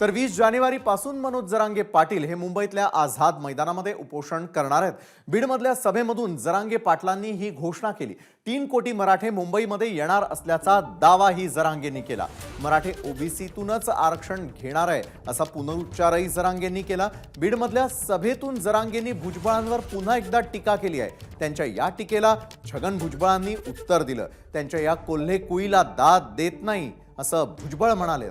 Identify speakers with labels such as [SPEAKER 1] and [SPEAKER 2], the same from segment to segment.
[SPEAKER 1] तर वीस जानेवारीपासून मनोज जरांगे पाटील हे मुंबईतल्या आझाद मैदानामध्ये उपोषण करणार आहेत. बीडमधल्या सभेमधून जरांगे पाटलांनी ही घोषणा केली. तीन कोटी मराठे मुंबईमध्ये येणार असल्याचा दावाही जरांगेंनी केला. मराठे ओबीसीतूनच आरक्षण घेणार आहे असा पुनरुच्चारही जरांगेंनी केला. बीडमधल्या सभेतून जरांगेंनी भुजबळांवर पुन्हा एकदा टीका केली आहे. त्यांच्या या टीकेला छगन भुजबळांनी उत्तर दिलं. त्यांच्या या कोल्हे कुईला दाद देत नाही असं भुजबळ म्हणाले.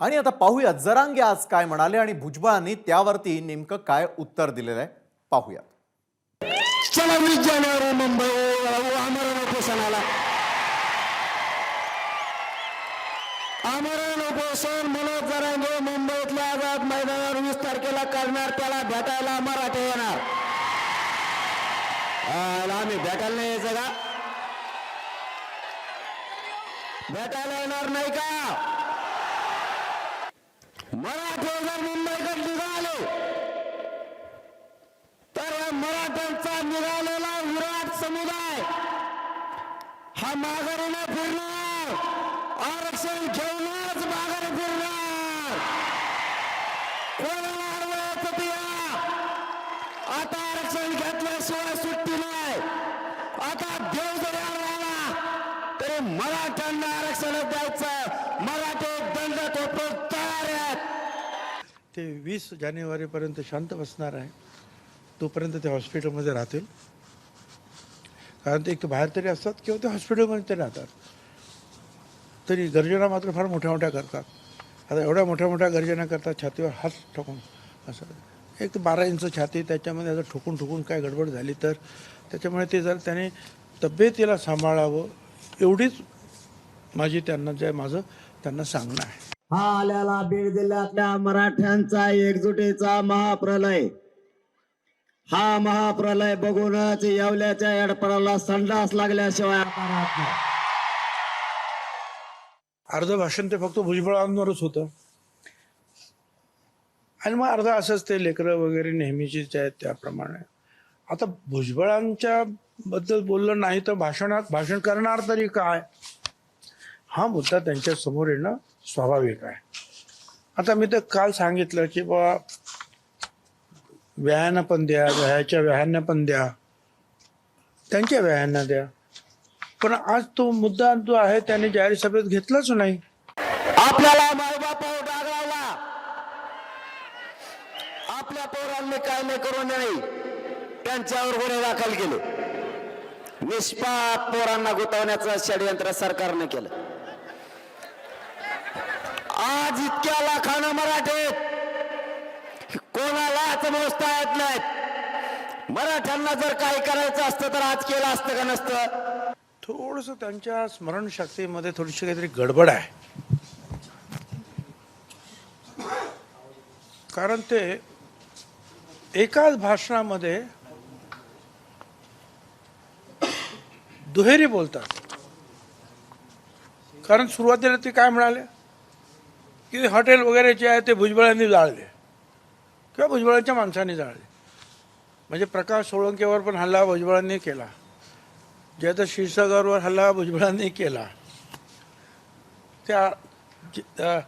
[SPEAKER 1] आणि आता पाहूया जरांगे आज काय म्हणाले आणि भुजबळांनी त्यावरती नेमकं काय उत्तर दिलेलं आहे पाहूया
[SPEAKER 2] चला वीस जानेवारी मुंबई आमरण आमरण उपोषण मनोज जरांगे मुंबईतल्या आझाद मैदानावर वीस तारखेला करणार त्याला भेटायला मराठे येणार. आला आम्ही भेटायला नाही यायचं का? भेटायला येणार नाही का? मराठे जर मुंबईकडे निघाले तर या मराठ्यांचा निघालेला विराट समुदाय हा माघारी फिरणार. आरक्षण घेऊनच माघारी फिरणार. कोणाला आता आरक्षण घेतल्याशिवाय सुट्टी नाही. आता देव जरी आला तरी मराठ्यांना आरक्षण द्यायचं. मराठे दंड थोपट
[SPEAKER 3] ते वीस जानेवारीपर्यंत शांत बसणार आहे. तोपर्यंत ते हॉस्पिटलमध्ये राहतील. कारण ते एक तर बाहेर तरी असतात किंवा ते हॉस्पिटलमध्ये तरी राहतात. तरी गर्जना मात्र फार मोठ्या मोठ्या करतात. आता एवढ्या मोठ्या मोठ्या गर्जना करतात छातीवर हात ठोकून असं. एक तर बारा इंच छाती त्याच्यामध्ये असं ठोकून ठोकून काय गडबड झाली तर त्याच्यामुळे ते जर त्याने तब्येतीला सांभाळावं एवढीच माझी त्यांना जे माझं त्यांना सांगणं आहे.
[SPEAKER 2] हा आल्याला बीड जिल्ह्यातल्या मराठ्यांचा एकजुटीचा महाप्रलय. हा महाप्रलय बघूनच येवल्याच्या एडपडाला संडास लागल्याशिवाय
[SPEAKER 3] अर्ध भाषण ते फक्त भुजबळांवरच होतं. आणि मग अर्ध असंच ते लेकरं वगैरे नेहमीचीच आहेत त्याप्रमाणे. आता भुजबळांच्या बद्दल बोललं नाही तर भाषणात भाषण करणार तरी काय? हा मुद्दा त्यांच्यासमोर येणं स्वाभाविक आहे. आता मी तर काल सांगितलं की बा व्यायानं पण द्या व्यायाच्या व्यायांना पण द्या. त्यांच्या व्यायांना द्या. पण आज तो मुद्दा जो आहे त्याने जाहीर सभेत घेतलाच नाही.
[SPEAKER 2] आपल्याला मायबापावर हो डाग लावला आपल्या पोरांनी काय नाही करू नये. त्यांच्यावर गुन्हे दाखल केले. निष्पाप पोरांना गुंतवण्याचं षडयंत्र सरकारने केलं. आज इतक्या लाखानं मराठे कोणालाच मोजता येत नाहीत. मराठ्यांना जर काही करायचं असतं तर आज केलं असतं का नसतं?
[SPEAKER 3] थोडस त्यांच्या स्मरणशक्तीमध्ये थोडीशी काहीतरी गडबड आहे. कारण ते एकाच भाषणामध्ये दुहेरी बोलतात. कारण सुरुवातीला ते काय म्हणाले? की हॉटेल वगैरे जे आहे ते भुजबळांनी जाळले. किंवा भुजबळांच्या माणसांनी जाळले. म्हणजे प्रकाश सोळंकेवर पण हल्ला भुजबळांनी केला. जे आता क्षीरसागरवर हल्ला भुजबळांनी केला. त्या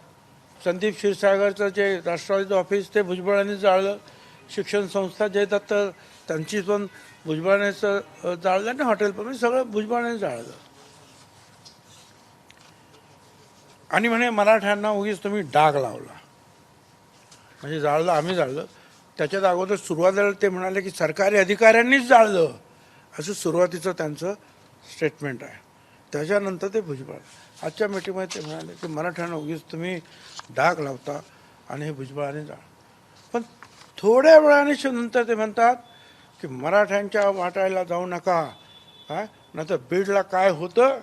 [SPEAKER 3] संदीप क्षीरसागरचं जे राष्ट्रवादीचं ऑफिस ते भुजबळांनी जाळलं. शिक्षण संस्था जे येतात तर त्यांची पण भुजबळानेच जाळलं आणि हॉटेल पण म्हणजे सगळं भुजबळाने जाळलं. आणि म्हणे मराठ्यांना उगीच तुम्ही डाग लावला. म्हणजे जाळलं आम्ही जाळलं. त्याच्यात अगोदर सुरुवातीला ते म्हणाले की सरकारी अधिकाऱ्यांनीच जाळलं. असं सुरुवातीचं त्यांचं स्टेटमेंट आहे. त्याच्यानंतर ते भुजबळ. आजच्या मीटिंगमध्ये ते म्हणाले की मराठ्यांना उगीच तुम्ही डाग लावता आणि हे भुजबळाने जाळ. पण थोड्या वेळाने नंतर ते म्हणतात की मराठ्यांच्या वाटायला जाऊ नका काय नंतर बीडला काय होतं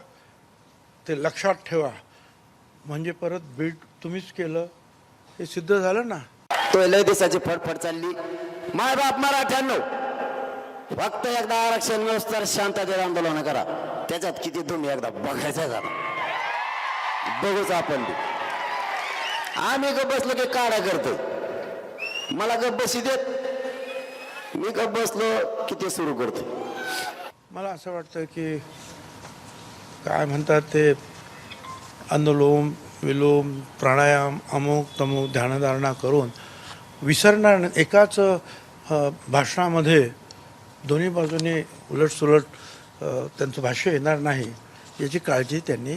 [SPEAKER 3] ते लक्षात ठेवा. म्हणजे परत बीड तुम्हीच केलं हे सिद्ध झालं ना?
[SPEAKER 2] तो लय दिवसाची फडफड चालली. माय बाप मराठ्यांनो फक्त एकदा आरक्षण व्यवस्था शांततेत आंदोलन करा. त्याच्यात किती तुम्ही एकदा बघायचं झाला. बघूच आपण ते. आम्ही गप बसलो की काढा करतो. मला गप बसी देत. मी गप बसलो की ते सुरू करतो.
[SPEAKER 3] मला असं वाटतं की काय म्हणतात ते अनुलोम विलोम प्राणायाम अमुक तमुक ध्यानधारणा करून विसरणार एकाच भाषणामध्ये दोन्ही बाजूने उलटसुलट त्यांचं भाष्य येणार नाही याची काळजी त्यांनी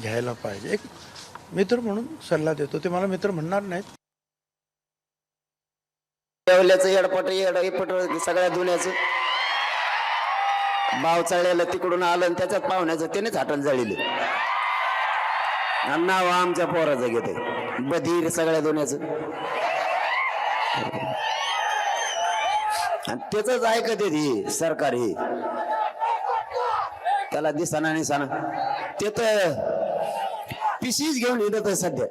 [SPEAKER 3] घ्यायला पाहिजे. एक मित्र म्हणून सल्ला देतो. ते मला मित्र म्हणणार नाहीत.
[SPEAKER 2] येवल्याचं येडपट येड पट सगळ्या धुण्याचं भाव चळलेलं तिकडून आलं आणि त्याच्यात पाहुण्याचं त्यानेच हाटण जळिले. आणि नाव आमच्या पोराचं घेते बधीर सगळ्या दुन्याचं. आणि त्याच ऐकत ही सरकार. ही त्याला दिसाना निसाना. ते तर पिशीच घेऊन येत सध्या.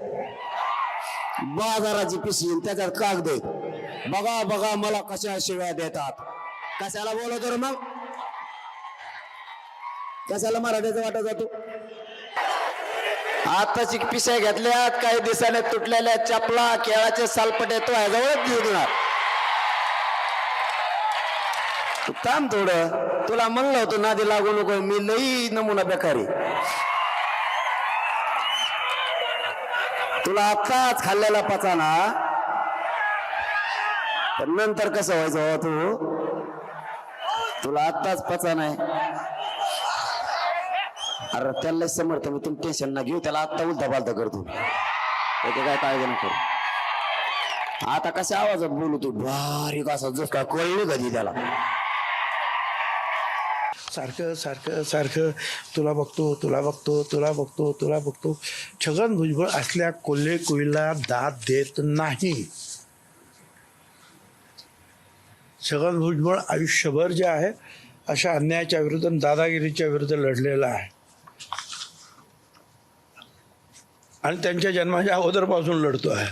[SPEAKER 2] बाजाराची पिशी त्याच्यात कागद बघा बघा मला कशा शिव्या देतात. कशाला बोलतो मग? कशाला मराठीचा वाटा जातो? आताची पिशा घेतल्यात काही दिवसाने तुटलेल्या चपला केळाचे सालपटे तो ह्याजवळच निघणार काम थांब थोडं. तुला म्हणलं होतं नादी लागू नको मी लई नमुना बेकारी तुला आत्ताच खाल्लेला पचाना. पण नंतर कसं व्हायचं हो तू? तुला आत्ताच पचा नाही अरे त्याला समर्थ मी तुम्ही टेन्शन ना घेऊ त्याला आत्ता उलटा पालता करतो. त्याचे काय काळजी नको आता कशा आवाजात बोलू तू? बारीक असा जस का कळलं कधी त्याला?
[SPEAKER 3] सारखं सारखं सारखं तुला बघतो तुला बघतो तुला बघतो तुला बघतो. छगन भुजबळ असल्या कोल्हे कोयला दाद देत नाही. छगन भुजबळ आयुष्यभर जे आहे अशा अन्यायाच्या विरुद्ध दादागिरीच्या विरुद्ध लढलेला आहे. आणि त्यांच्या जन्माच्या अगोदरपासून लढतो आहे.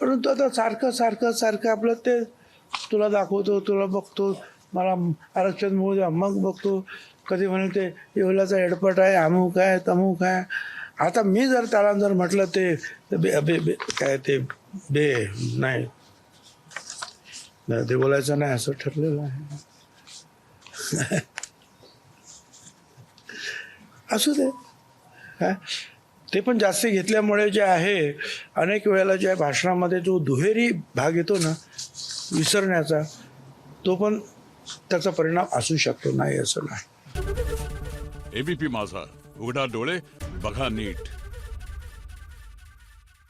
[SPEAKER 3] परंतु आता सारखं सारखं सारखं आपलं ते तुला दाखवतो तुला बघतो. मला आरक्षण मिळू द्या मग बघतो. कधी म्हणे ते येवल्याचा हेडपट आहे अमुक आहे तमुक आहे. आता मी जर त्याला जर म्हटलं ते बे बे काय ते बे नाही. नाही, ते बोलायचं नाही असं ठरलेलं आहे. असू दे. काय ते पण जास्त घेतल्यामुळे जे आहे अनेक वेळेला ज्या भाषणामध्ये जो दुहेरी भाग येतो ना विसरण्याचा तो पण त्याचा परिणाम असू शकतो नाही असं नाही.
[SPEAKER 4] एबीपी माझा. उघडा डोळे बघा नीट.